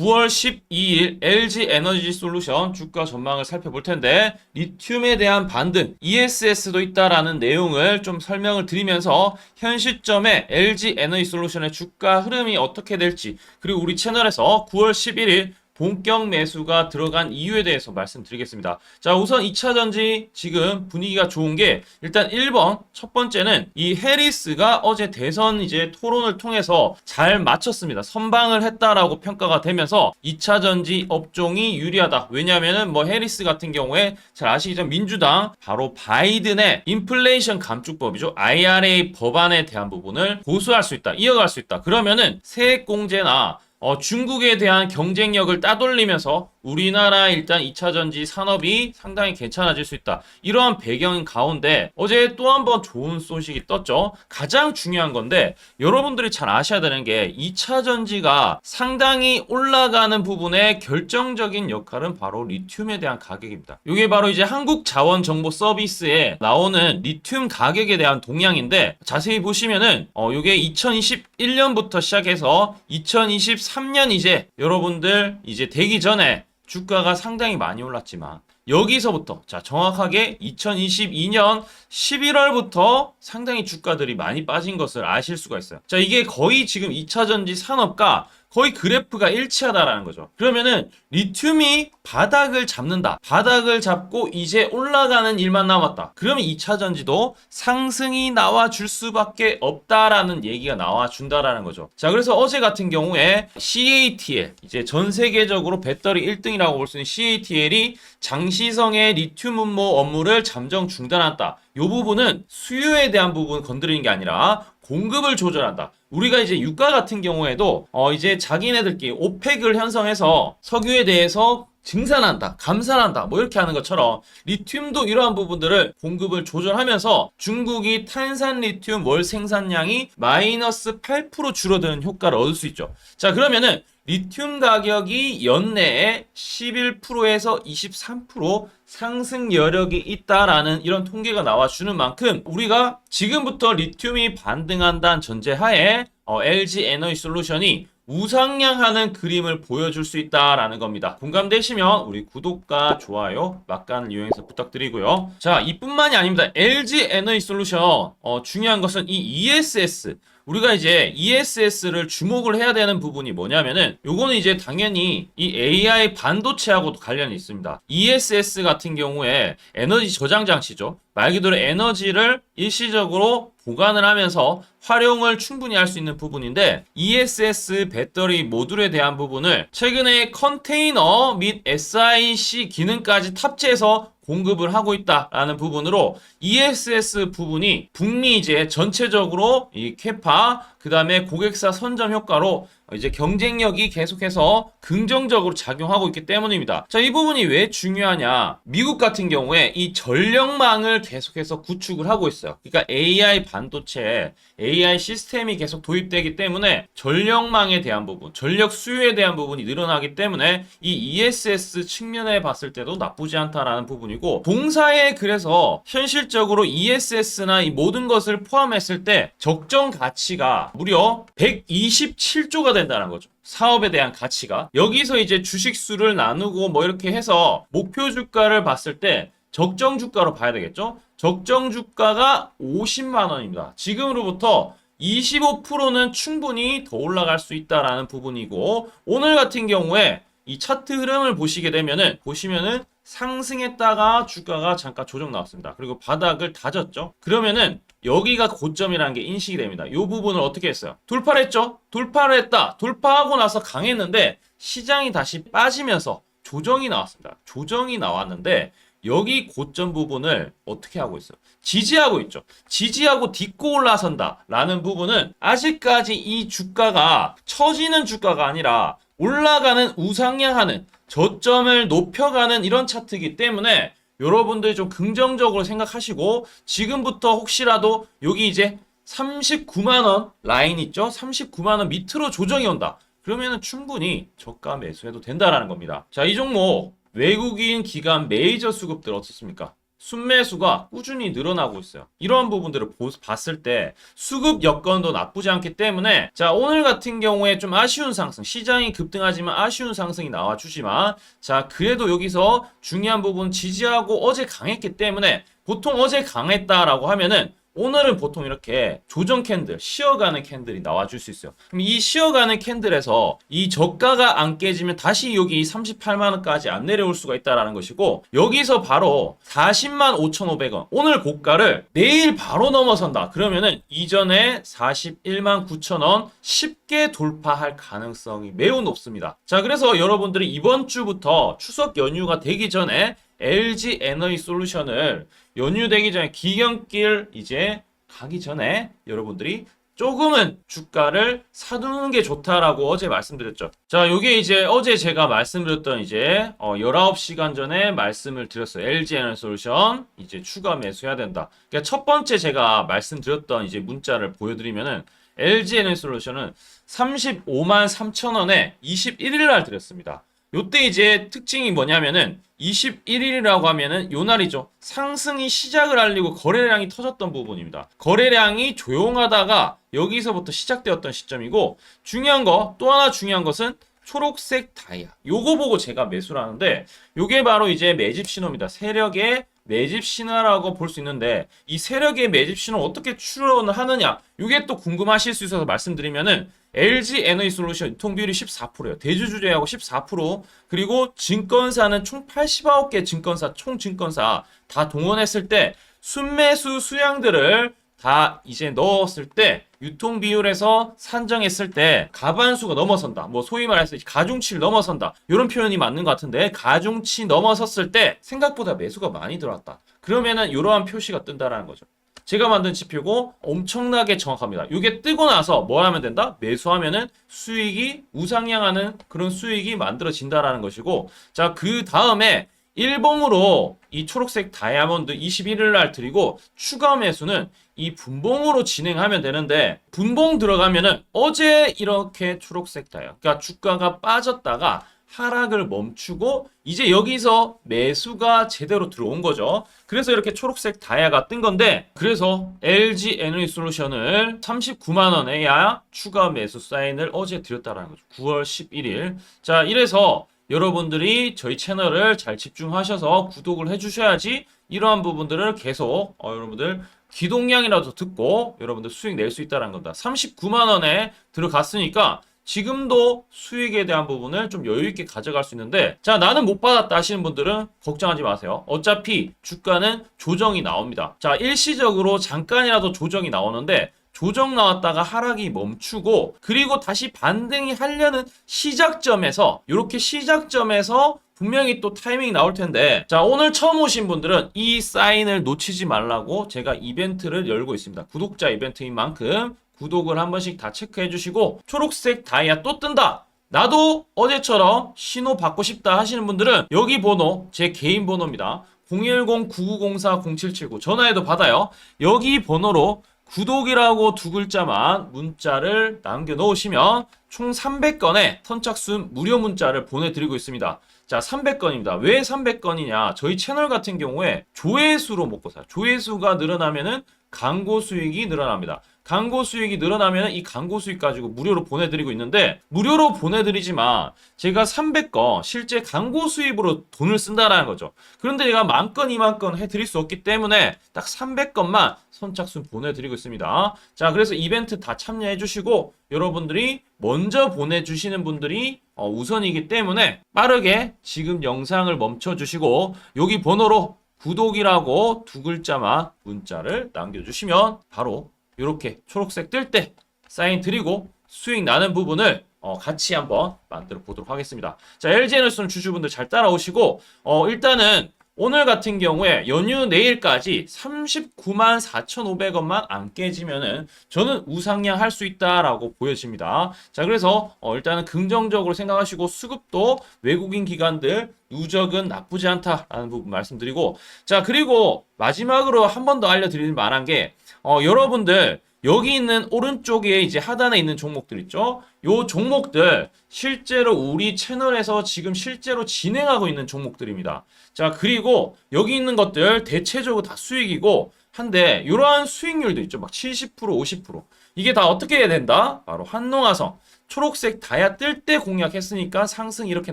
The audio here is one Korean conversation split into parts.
9월 12일 LG 에너지 솔루션 주가 전망을 살펴볼 텐데 리튬에 대한 반등 ESS도 있다라는 내용을 좀 설명을 드리면서 현 시점에 LG 에너지 솔루션의 주가 흐름이 어떻게 될지 그리고 우리 채널에서 9월 11일 본격 매수가 들어간 이유에 대해서 말씀드리겠습니다. 자, 우선 2차 전지 지금 분위기가 좋은 게 일단 1번 첫 번째는 이 해리스가 어제 대선 이제 토론을 통해서 잘 마쳤습니다. 선방을 했다라고 평가가 되면서 2차 전지 업종이 유리하다. 왜냐면은 뭐 해리스 같은 경우에 잘 아시죠? 민주당 바로 바이든의 인플레이션 감축법이죠. IRA 법안에 대한 부분을 고수할 수 있다. 이어갈 수 있다. 그러면은 세액 공제나 어, 중국에 대한 경쟁력을 따돌리면서 우리나라 일단 2차 전지 산업이 상당히 괜찮아질 수 있다. 이러한 배경 가운데 어제 또 한 번 좋은 소식이 떴죠. 가장 중요한 건데 여러분들이 잘 아셔야 되는 게 2차 전지가 상당히 올라가는 부분에 결정적인 역할은 바로 리튬에 대한 가격입니다. 이게 바로 이제 한국 자원 정보 서비스에 나오는 리튬 가격에 대한 동향인데 자세히 보시면은 어, 이게 2021년부터 시작해서 2023년 이제 여러분들 이제 되기 전에 주가가 상당히 많이 올랐지만 여기서부터 자 정확하게 2022년 11월부터 상당히 주가들이 많이 빠진 것을 아실 수가 있어요. 자 이게 거의 지금 2차 전지 산업과 거의 그래프가 일치하다라는 거죠. 그러면은 리튬이 바닥을 잡는다. 바닥을 잡고 이제 올라가는 일만 남았다. 그러면 2차 전지도 상승이 나와 줄 수밖에 없다라는 얘기가 나와 준다라는 거죠. 자, 그래서 어제 같은 경우에 CATL 이제 전 세계적으로 배터리 1등이라고 볼 수 있는 CATL이 장시성의 리튬 음모 업무를 잠정 중단한다. 이 부분은 수요에 대한 부분 건드리는 게 아니라 공급을 조절한다. 우리가 이제 유가 같은 경우에도 어 이제 자기네들끼리 오펙을 형성해서 석유에 대해서 증산한다, 감산한다, 뭐 이렇게 하는 것처럼 리튬도 이러한 부분들을 공급을 조절하면서 중국이 탄산 리튬 월 생산량이 마이너스 8% 줄어드는 효과를 얻을 수 있죠. 자, 그러면은 리튬 가격이 연내에 11%에서 23% 상승 여력이 있다라는 이런 통계가 나와주는 만큼 우리가 지금부터 리튬이 반등한다는 전제하에 어, LG 에너지 솔루션이 우상향하는 그림을 보여줄 수 있다라는 겁니다. 공감되시면 우리 구독과 좋아요, 막간을 이용해서 부탁드리고요. 자, 이뿐만이 아닙니다. LG 에너지 솔루션 어, 중요한 것은 이 ESS 우리가 이제 ESS를 주목을 해야 되는 부분이 뭐냐면은 요거는 이제 당연히 이 AI 반도체하고도 관련이 있습니다. ESS 같은 경우에 에너지 저장 장치죠. 말 그대로 에너지를 일시적으로 보관을 하면서 활용을 충분히 할 수 있는 부분인데 ESS 배터리 모듈에 대한 부분을 최근에 컨테이너 및 SIC 기능까지 탑재해서 공급을 하고 있다라는 부분으로 ESS 부분이 북미 이제 전체적으로 이 캐파 그 다음에 고객사 선점 효과로 이제 경쟁력이 계속해서 긍정적으로 작용하고 있기 때문입니다. 자, 이 부분이 왜 중요하냐? 미국 같은 경우에 이 전력망을 계속해서 구축을 하고 있어요. 그러니까 AI 반도체, AI 시스템이 계속 도입되기 때문에 전력망에 대한 부분, 전력 수요에 대한 부분이 늘어나기 때문에 이 ESS 측면에 봤을 때도 나쁘지 않다라는 부분이고 동사에 그래서 현실적으로 ESS나 이 모든 것을 포함했을 때 적정 가치가 무려 127조가 된다는 거죠. 사업에 대한 가치가 여기서 이제 주식 수를 나누고 뭐 이렇게 해서 목표 주가를 봤을 때 적정 주가로 봐야 되겠죠? 적정 주가가 50만 원입니다. 지금으로부터 25%는 충분히 더 올라갈 수 있다라는 부분이고 오늘 같은 경우에 이 차트 흐름을 보시게 되면은 보시면은 상승했다가 주가가 잠깐 조정 나왔습니다. 그리고 바닥을 다졌죠. 그러면은 여기가 고점이라는 게 인식이 됩니다. 이 부분을 어떻게 했어요? 돌파를 했죠? 돌파를 했다. 돌파하고 나서 강했는데 시장이 다시 빠지면서 조정이 나왔습니다. 조정이 나왔는데 여기 고점 부분을 어떻게 하고 있어요? 지지하고 있죠. 지지하고 딛고 올라선다. 라는 부분은 아직까지 이 주가가 처지는 주가가 아니라 올라가는 우상향하는 저점을 높여가는 이런 차트이기 때문에 여러분들이 좀 긍정적으로 생각하시고 지금부터 혹시라도 여기 이제 39만원 라인 있죠? 39만원 밑으로 조정이 온다. 그러면은 충분히 저가 매수해도 된다라는 겁니다. 자, 이 종목 외국인 기관 메이저 수급들 어떻습니까? 순매수가 꾸준히 늘어나고 있어요. 이러한 부분들을 보- 봤을 때 수급 여건도 나쁘지 않기 때문에 자 오늘 같은 경우에 좀 아쉬운 상승 시장이 급등하지만 아쉬운 상승이 나와주지만 자 그래도 여기서 중요한 부분 지지하고 어제 강했기 때문에 보통 어제 강했다라고 하면은 오늘은 보통 이렇게 조정 캔들, 쉬어가는 캔들이 나와줄 수 있어요. 그럼 이 쉬어가는 캔들에서 이 저가가 안 깨지면 다시 여기 38만원까지 안 내려올 수가 있다라는 것이고, 여기서 바로 40만 5,500원, 오늘 고가를 내일 바로 넘어선다. 그러면은 이전에 41만 9천원 쉽게 돌파할 가능성이 매우 높습니다. 자, 그래서 여러분들이 이번 주부터 추석 연휴가 되기 전에 LG 에너지 솔루션을 연휴되기 전에 기경길 이제 가기 전에 여러분들이 조금은 주가를 사두는 게 좋다라고 어제 말씀드렸죠. 자, 요게 이제 어제 제가 말씀드렸던 이제 어 19시간 전에 말씀을 드렸어요. LG 에너지 솔루션 이제 추가 매수해야 된다. 그러니까 첫 번째 제가 말씀드렸던 이제 문자를 보여드리면은 LG 에너지 솔루션은 35만 3천 원에 21일 날 드렸습니다. 요때 이제 특징이 뭐냐면은 21일이라고 하면은 요 날이죠. 상승이 시작을 알리고 거래량이 터졌던 부분입니다. 거래량이 조용하다가 여기서부터 시작되었던 시점이고 중요한 거 또 하나 중요한 것은 초록색 다이아. 요거 보고 제가 매수를 하는데 요게 바로 이제 매집 신호입니다. 세력의 매집 신호라고 볼 수 있는데 이 세력의 매집 신호 어떻게 추론을 하느냐 이게 또 궁금하실 수 있어서 말씀드리면은 LG 에너지 솔루션 유통 비율이 14%예요. 대주주제하고 14% 그리고 증권사는 총 89개 증권사 총 증권사 다 동원했을 때 순매수 수량들을 다 이제 넣었을 때 유통 비율에서 산정했을 때 가반수가 넘어선다. 뭐 소위 말해서 가중치를 넘어선다. 이런 표현이 맞는 것 같은데 가중치 넘어섰을 때 생각보다 매수가 많이 들어왔다. 그러면은 이러한 표시가 뜬다라는 거죠. 제가 만든 지표고 엄청나게 정확합니다. 이게 뜨고 나서 뭘 하면 된다? 매수하면은 수익이 우상향하는 그런 수익이 만들어진다라는 것이고 자, 그 다음에 일봉으로 이 초록색 다이아몬드 21일 날 드리고 추가 매수는 이 분봉으로 진행하면 되는데 분봉 들어가면은 어제 이렇게 초록색 다이아 그러니까 주가가 빠졌다가 하락을 멈추고 이제 여기서 매수가 제대로 들어온 거죠. 그래서 이렇게 초록색 다이아가 뜬 건데 그래서 LG 에너지 솔루션을 39만 원에야 추가 매수 사인을 어제 드렸다라는 거죠. 9월 11일. 자, 이래서 여러분들이 저희 채널을 잘 집중하셔서 구독을 해주셔야지 이러한 부분들을 계속 어, 여러분들 기동량이라도 듣고 여러분들 수익 낼 수 있다는 겁니다. 39만 원에 들어갔으니까 지금도 수익에 대한 부분을 좀 여유 있게 가져갈 수 있는데 자 나는 못 받았다 하시는 분들은 걱정하지 마세요. 어차피 주가는 조정이 나옵니다. 자 일시적으로 잠깐이라도 조정이 나오는데 조정 나왔다가 하락이 멈추고 그리고 다시 반등이 하려는 시작점에서 이렇게 시작점에서 분명히 또 타이밍이 나올 텐데 자 오늘 처음 오신 분들은 이 사인을 놓치지 말라고 제가 이벤트를 열고 있습니다. 구독자 이벤트인 만큼 구독을 한 번씩 다 체크해 주시고 초록색 다이아 또 뜬다. 나도 어제처럼 신호 받고 싶다 하시는 분들은 여기 번호 제 개인 번호입니다. 010-9904-0779 전화해도 받아요. 여기 번호로 구독이라고 두 글자만 문자를 남겨 놓으시면 총 300건의 선착순 무료 문자를 보내드리고 있습니다. 자, 300건입니다. 왜 300건이냐? 저희 채널 같은 경우에 조회수로 먹고 살아요. 조회수가 늘어나면은 광고 수익이 늘어납니다. 광고 수익이 늘어나면 이 광고 수익 가지고 무료로 보내드리고 있는데 무료로 보내드리지만 제가 300건 실제 광고 수입으로 돈을 쓴다라는 거죠. 그런데 제가 만 건, 이만 건 해드릴 수 없기 때문에 딱 300건만 선착순 보내드리고 있습니다. 자, 그래서 이벤트 다 참여해 주시고 여러분들이 먼저 보내주시는 분들이 어, 우선이기 때문에 빠르게 지금 영상을 멈춰 주시고 여기 번호로 구독이라고 두 글자만 문자를 남겨주시면 바로 이렇게 초록색 뜰 때 사인 드리고 수익 나는 부분을 어, 같이 한번 만들어 보도록 하겠습니다. 자, LG 에너지솔 주주분들 잘 따라오시고 어, 일단은 오늘 같은 경우에 연휴 내일까지 39만 4,500원만 안 깨지면은 저는 우상향 할 수 있다라고 보여집니다. 자, 그래서 어, 일단은 긍정적으로 생각하시고 수급도 외국인 기관들 누적은 나쁘지 않다라는 부분 말씀드리고 자, 그리고 마지막으로 한 번 더 알려드릴 만한 게 어, 여러분들 여기 있는 오른쪽에 이제 하단에 있는 종목들 있죠? 요 종목들 실제로 우리 채널에서 지금 실제로 진행하고 있는 종목들입니다. 자, 그리고 여기 있는 것들 대체적으로 다 수익이고 한데 이러한 수익률도 있죠. 막 70%, 50%. 이게 다 어떻게 해야 된다? 바로 한농화성. 초록색 다야 뜰 때 공략했으니까 상승 이렇게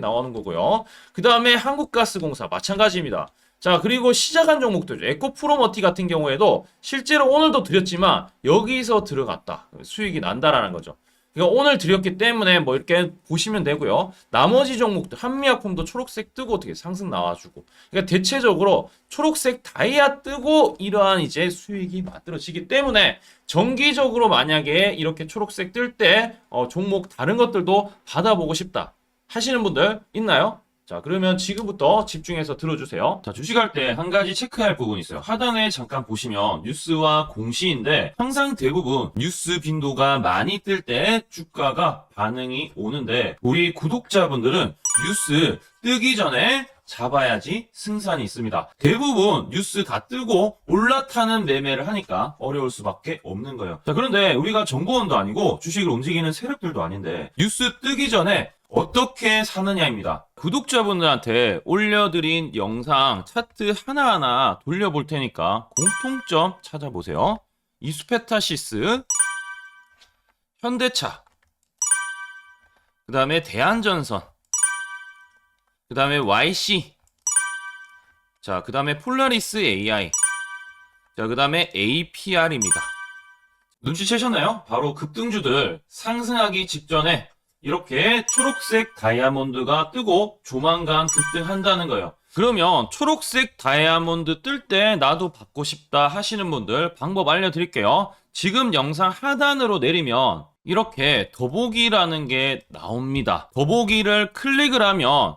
나오는 거고요. 그 다음에 한국가스공사 마찬가지입니다. 자, 그리고 시작한 종목들, 에코프로머티 같은 경우에도 실제로 오늘도 드렸지만 여기서 들어갔다. 수익이 난다라는 거죠. 그러니까 오늘 드렸기 때문에 뭐 이렇게 보시면 되고요. 나머지 종목들, 한미약품도 초록색 뜨고 어떻게 상승 나와주고. 그러니까 대체적으로 초록색 다이아 뜨고 이러한 이제 수익이 만들어지기 때문에 정기적으로 만약에 이렇게 초록색 뜰때 어, 종목 다른 것들도 받아보고 싶다 하시는 분들 있나요? 자, 그러면 지금부터 집중해서 들어주세요. 자, 주식할 때 한 가지 체크할 부분이 있어요. 하단에 잠깐 보시면 뉴스와 공시인데 항상 대부분 뉴스 빈도가 많이 뜰 때 주가가 반응이 오는데 우리 구독자분들은 뉴스 뜨기 전에 잡아야지 승산이 있습니다. 대부분 뉴스 다 뜨고 올라타는 매매를 하니까 어려울 수밖에 없는 거예요. 자, 그런데 우리가 정보원도 아니고 주식을 움직이는 세력들도 아닌데 뉴스 뜨기 전에 어떻게 사느냐입니다. 구독자분들한테 올려드린 영상 차트 하나하나 돌려볼 테니까 공통점 찾아보세요. 이수페타시스, 현대차, 그 다음에 대한전선, 그 다음에 YC, 자, 그 다음에 폴라리스 AI, 자, 그 다음에 APR입니다. 눈치채셨나요? 바로 급등주들 상승하기 직전에 이렇게 초록색 다이아몬드가 뜨고 조만간 급등한다는 거예요. 그러면 초록색 다이아몬드 뜰 때 나도 받고 싶다 하시는 분들 방법 알려드릴게요. 지금 영상 하단으로 내리면 이렇게 더보기라는 게 나옵니다. 더보기를 클릭을 하면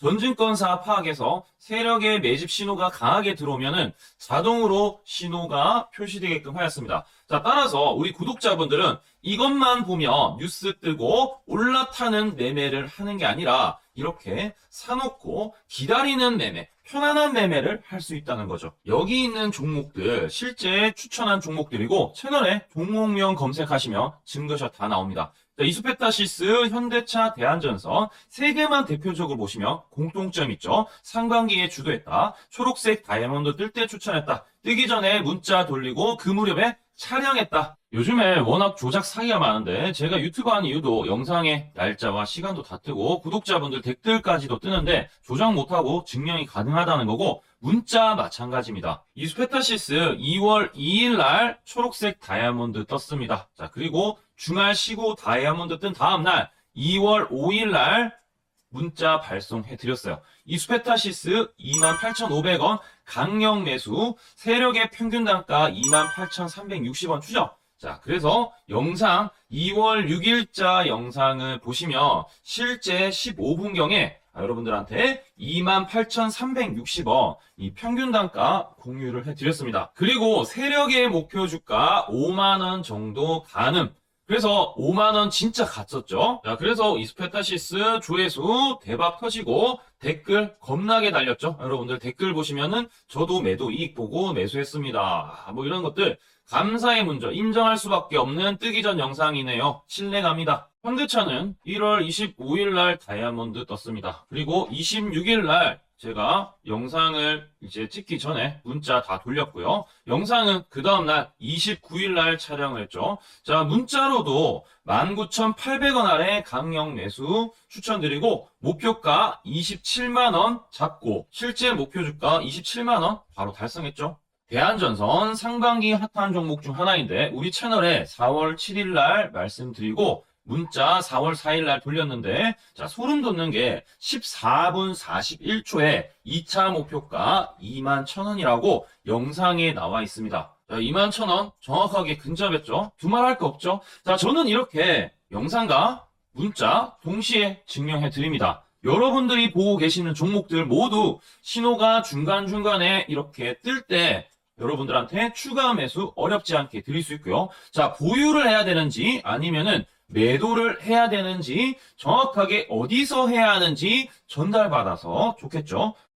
전증권사 파악에서 세력의 매집 신호가 강하게 들어오면은 자동으로 신호가 표시되게끔 하였습니다. 자, 따라서 우리 구독자분들은 이것만 보면 뉴스 뜨고 올라타는 매매를 하는 게 아니라 이렇게 사놓고 기다리는 매매, 편안한 매매를 할 수 있다는 거죠. 여기 있는 종목들 실제 추천한 종목들이고 채널에 종목명 검색하시면 증거샷 다 나옵니다. 자, 이수페타시스, 현대차, 대한전선 세 개만 대표적으로 보시면 공통점 있죠. 상반기에 주도했다. 초록색 다이아몬드 뜰 때 추천했다. 뜨기 전에 문자 돌리고 그 무렵에 촬영했다. 요즘에 워낙 조작 사기가 많은데 제가 유튜브 하는 이유도 영상에 날짜와 시간도 다 뜨고 구독자분들 댓글까지도 뜨는데 조작 못하고 증명이 가능하다는 거고 문자 마찬가지입니다. 이 스페타시스 2월 2일 날 초록색 다이아몬드 떴습니다. 자, 그리고 주말 쉬고 다이아몬드 뜬 다음 날 2월 5일 날 문자 발송해 드렸어요. 이 스페타시스 28,500원 강력 매수 세력의 평균 단가 28,360원 추적 자, 그래서 영상 2월 6일자 영상을 보시면 실제 15분경에 여러분들한테 28,360원 이 평균 단가 공유를 해드렸습니다. 그리고 세력의 목표 주가 5만원 정도 가능. 그래서 5만원 진짜 갔었죠. 자, 그래서 이스페타시스 조회수 대박 터지고 댓글 겁나게 달렸죠. 여러분들 댓글 보시면은 저도 매도 이익 보고 매수했습니다. 뭐 이런 것들 감사의 문저 인정할 수밖에 없는 뜨기 전 영상이네요. 신뢰갑니다. 현대차는 1월 25일 날 다이아몬드 떴습니다. 그리고 26일 날 제가 영상을 이제 찍기 전에 문자 다 돌렸고요. 영상은 그 다음날 29일 날 촬영을 했죠. 자, 문자로도 19,800원 아래 강력 매수 추천드리고 목표가 27만원 잡고 실제 목표 주가 27만원 바로 달성했죠. 대한전선 상반기 핫한 종목 중 하나인데 우리 채널에 4월 7일 날 말씀드리고 문자 4월 4일 날 돌렸는데 자 소름 돋는 게 14분 41초에 2차 목표가 2만 1,000원이라고 영상에 나와 있습니다. 자, 2만 1,000원 정확하게 근접했죠. 두말할 거 없죠. 자 저는 이렇게 영상과 문자 동시에 증명해 드립니다. 여러분들이 보고 계시는 종목들 모두 신호가 중간중간에 이렇게 뜰 때 여러분들한테 추가 매수 어렵지 않게 드릴 수 있고요. 자, 보유를 해야 되는지 아니면은 매도를 해야 되는지 정확하게 어디서 해야 하는지 전달받아서 좋겠죠.